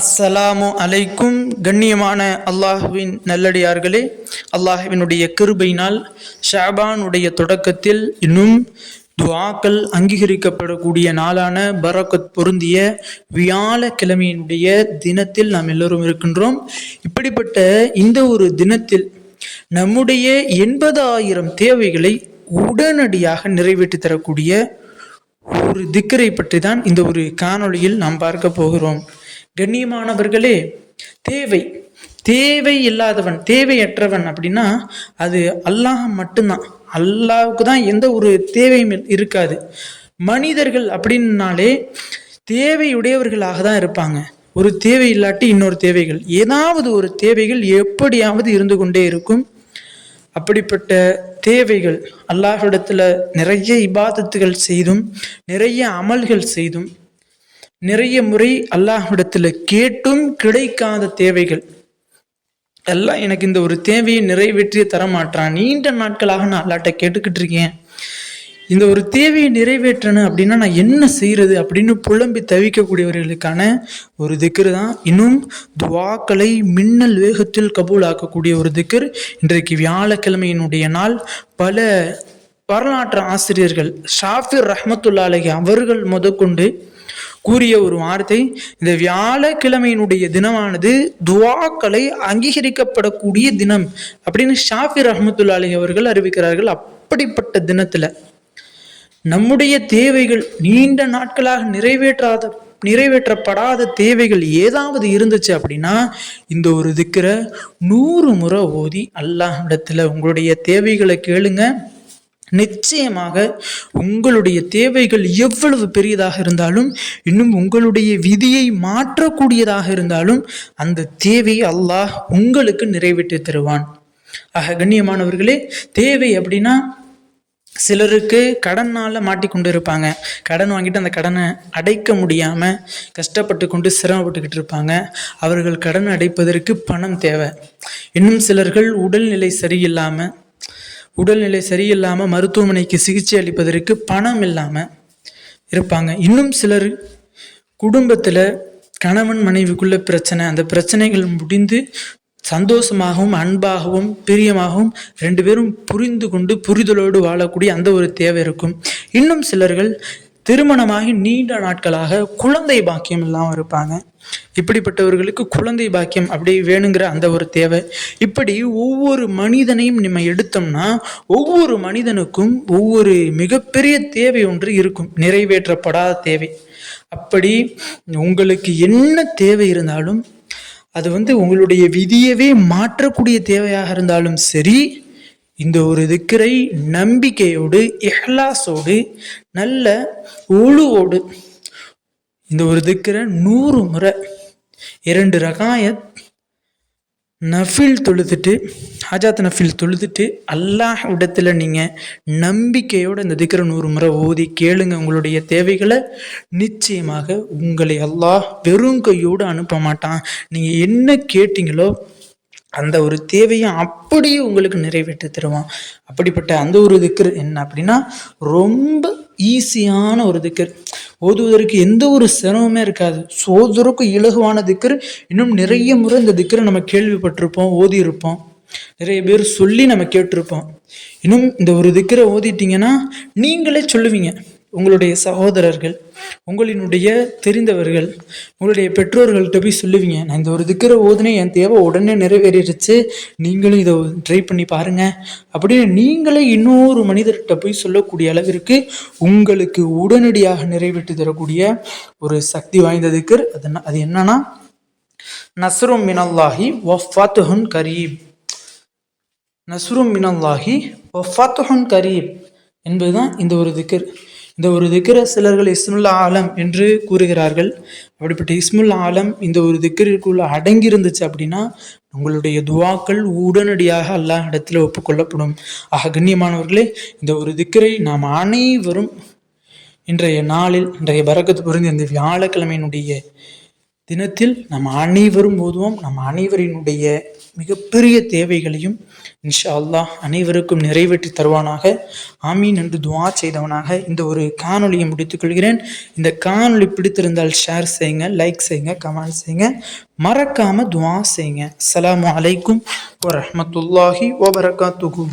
அஸ்ஸலாமு அலைக்கும். கண்ணியமான அல்லாஹுவின் நல்லடியார்களே அல்லாஹுவினுடைய கிருபையினால் ஷாபானுடைய தொடக்கத்தில் இன்னும் துவாக்கள் அங்கீகரிக்கப்படக்கூடிய நாளான பரக்கத் பொருந்திய வியாழக்கிழமையினுடைய தினத்தில் நாம் எல்லோரும் இருக்கின்றோம். இப்படிப்பட்ட இந்த ஒரு தினத்தில் நம்முடைய எண்பதாயிரம் தேவைகளை உடனடியாக நிறைவேற்றி தரக்கூடிய ஒரு திக்கரை பற்றி தான் இந்த ஒரு காணொளியில் நாம் பார்க்க போகிறோம். கண்ணியமானவர்களே தேவை. தேவை இல்லாதவன் தேவையற்றவன் அப்படின்னா அது அல்லாஹ் மட்டும்தான். அல்லாவுக்கு தான் எந்த ஒரு தேவையும் இருக்காது. மனிதர்கள் அப்படின்னாலே தேவையுடையவர்களாக தான் இருப்பாங்க. ஒரு தேவை இல்லாட்டி இன்னொரு தேவைகள். ஏதாவது ஒரு தேவைகள் எப்படியாவது இருந்து கொண்டே இருக்கும். அப்படிப்பட்ட தேவைகள் அல்லாஹ்விடத்துல நிறைய இபாதத்துகள் செய்தும் நிறைய அமல்கள் செய்தும் நிறைய முறை அல்லாஹ்விடத்துல கேட்டும் கிடைக்காத தேவைகள். எல்லாம் எனக்கு இந்த ஒரு தேவையை நிறைவேற்றியே தரமாட்டான் நீண்ட நாட்களாக நான் அல்லாட்ட கேட்டுக்கிட்டு இருக்கேன். இந்த ஒரு தேவையை நிறைவேற்றணும் அப்படின்னா நான் என்ன செய்யறது அப்படின்னு புலம்பி தவிக்கக்கூடியவர்களுக்கான ஒரு திக்கர் தான். இன்னும் துவாக்களை மின்னல் வேகத்தில் கபூலாக்கக்கூடிய ஒரு திக்கர் இன்றைக்கு வியாழக்கிழமையினுடைய நாள். பல வரலாற்று ஆசிரியர்கள் ஷாஃபிர் ரஹ்மத்துல்லா அவர்கள் முதற்கொண்டு கூறிய ஒரு வார்த்தை இந்த வியாழக்கிழமையினுடைய தினமானது துவாக்களை அங்கீகரிக்கப்படக்கூடிய தினம் அப்படின்னு ஷாஃபி ரஹமத்துல்லாலி அவர்கள் அறிவிக்கிறார்கள். அப்படிப்பட்ட தினத்துல நம்முடைய தேவைகள் நீண்ட நாட்களாக நிறைவேற்றாத நிறைவேற்றப்படாத தேவைகள் ஏதாவது இருந்துச்சு அப்படின்னா இந்த ஒரு திக்கிற நூறு முறை ஓதி அல்லாஹ் இடத்துல உங்களுடைய தேவைகளை கேளுங்க. நிச்சயமாக உங்களுடைய தேவைகள் எவ்வளவு பெரியதாக இருந்தாலும் இன்னும் உங்களுடைய விதியை மாற்றக்கூடியதாக இருந்தாலும் அந்த தேவையை அல்லாஹ் உங்களுக்கு நிறைவேற்றி தருவான். ஆக கண்ணியமானவர்களே தேவை அப்படின்னா சிலருக்கு கடனால் மாட்டிக்கொண்டு இருப்பாங்க கடன் வாங்கிட்டு அந்த கடனை அடைக்க முடியாமல் கஷ்டப்பட்டு கொண்டு சிரமப்பட்டுக்கிட்டு இருப்பாங்க. அவர்கள் கடன் அடைப்பதற்கு பணம் தேவை. இன்னும் சிலர்கள் உடல்நிலை சரியில்லாமல் உடல்நிலை சரியில்லாமல் மருத்துவமனைக்கு சிகிச்சை அளிப்பதற்கு பணம் இல்லாமல் இருப்பாங்க. இன்னும் சிலர் குடும்பத்தில் கணவன் மனைவிக்குள்ள பிரச்சனை. அந்த பிரச்சனைகள் முடிந்து சந்தோஷமாகவும் அன்பாகவும் பிரியமாகவும் ரெண்டு பேரும் புரிந்து கொண்டு புரிதலோடு வாழக்கூடிய அந்த ஒரு தேவை இருக்கும். இன்னும் சிலர்கள் திருமணமாகி நீண்ட நாட்களாக குழந்தை பாக்கியம் இல்லாமல் இருப்பாங்க. இப்படிப்பட்டவர்களுக்கு குழந்தை பாக்கியம் அப்படி வேணுங்கிற அந்த ஒரு தேவை. இப்படி ஒவ்வொரு மனிதனையும் நம்ம எடுத்தோம்னா ஒவ்வொரு மனிதனுக்கும் ஒவ்வொரு மிகப்பெரிய தேவை ஒன்று இருக்கும். நிறைவேற்றப்படாத தேவை. அப்படி உங்களுக்கு என்ன தேவை இருந்தாலும் அது வந்து உங்களுடைய விதியவே மாற்றக்கூடிய தேவையாக இருந்தாலும் சரி இந்த ஒரு திக்கரை நம்பிக்கையோடு இஹ்லாஸோடு நல்ல ஒழுவோடு இந்த ஒரு திக்கரை நூறு முறை இரண்டு ரகாயத் நஃபில் தொழுதுட்டு ஹஜாத் நஃபில் தொழுதுட்டு அல்லாஹ் இடத்துல நீங்கள் நம்பிக்கையோடு இந்த திக்கரை நூறு முறை ஓதி கேளுங்க. உங்களுடைய தேவைகளை நிச்சயமாக உங்களை அல்லாஹ் வெறும் கையோடு அனுப்ப மாட்டான். நீங்கள் என்ன கேட்டீங்களோ அந்த ஒரு தேவையை அப்படியே உங்களுக்கு நிறைவேற்றி தருவான். அப்படிப்பட்ட அந்த ஒரு திக்கர் என்ன அப்படின்னா ரொம்ப ஈஸியான ஒரு திக்கர். ஓதுவதற்கு எந்த ஒரு சிரமமே இருக்காது. சோதருக்கு இலகுவான திக்கர். இன்னும் நிறைய முறை இந்த திக்கரை நம்ம கேள்விப்பட்டிருப்போம் ஓதியிருப்போம். நிறைய பேர் சொல்லி நம்ம கேட்டிருப்போம். இன்னும் இந்த ஒரு திக்கரை ஓதிட்டீங்கன்னா நீங்களே சொல்லுவீங்க. உங்களுடைய சகோதரர்கள் உங்களினுடைய தெரிந்தவர்கள் உங்களுடைய பெற்றோர்கள்ட்ட போய் சொல்லுவீங்க நான் இந்த ஒரு திக்கரை ஓதுனே என் தேவை உடனே நிறைவேறிடுச்சு நீங்களும் இதை ட்ரை பண்ணி பாருங்க அப்படின்னு நீங்களே இன்னொரு மனிதர்கிட்ட போய் சொல்லக்கூடிய அளவிற்கு உங்களுக்கு உடனடியாக நிறைவேற்றி தரக்கூடிய ஒரு சக்தி வாய்ந்த திக்கர். அது என்ன- அது என்னன்னா நஸ்ரும் மினல்லாஹி வஃபாத்துஹுன் கரீப். நஸ்ரும் மினல்லாஹி வஃபாத்துஹுன் கரீப் என்பதுதான் இந்த ஒரு திக்கர். இந்த ஒரு திக்கரை சிலர்கள் இஸ்முல்லா ஆலம் என்று கூறுகிறார்கள். அப்படிப்பட்ட இஸ்முல்லா ஆலம் இந்த ஒரு திக்கருக்குள்ள அடங்கி இருந்துச்சு அப்படின்னா உங்களுடைய துவாக்கள் உடனடியாக அல்லாஹ் இடத்துல ஒப்புக்கொள்ளப்படும். ஆக கண்ணியமானவர்களே இந்த ஒரு திக்கரை நாம் அனைவரும் இன்றைய நாளில் இன்றைய பரக்கத்து புரிந்து இந்த வியாழக்கிழமையினுடைய தினத்தில் நம்ம அனைவரும் ஓதுவோம். நம்ம அனைவரினுடைய மிகப்பெரிய தேவைகளையும் இன்ஷா அல்லாஹ் அனைவருக்கும் நிறைவேற்றி தருவானாக. ஆமீன் என்று துவா செய்தவனாக இந்த ஒரு காணொளியை முடித்துக் கொள்கிறேன். இந்த காணொளி பிடித்திருந்தால் ஷேர் செய்யுங்க லைக் செய்யுங்க கமெண்ட் செய்யுங்க. மறக்காம துவா செய்யுங்க. அஸ்ஸலாமு அலைக்கும் வரமத்துல்லாஹி வபரகாத்துஹு.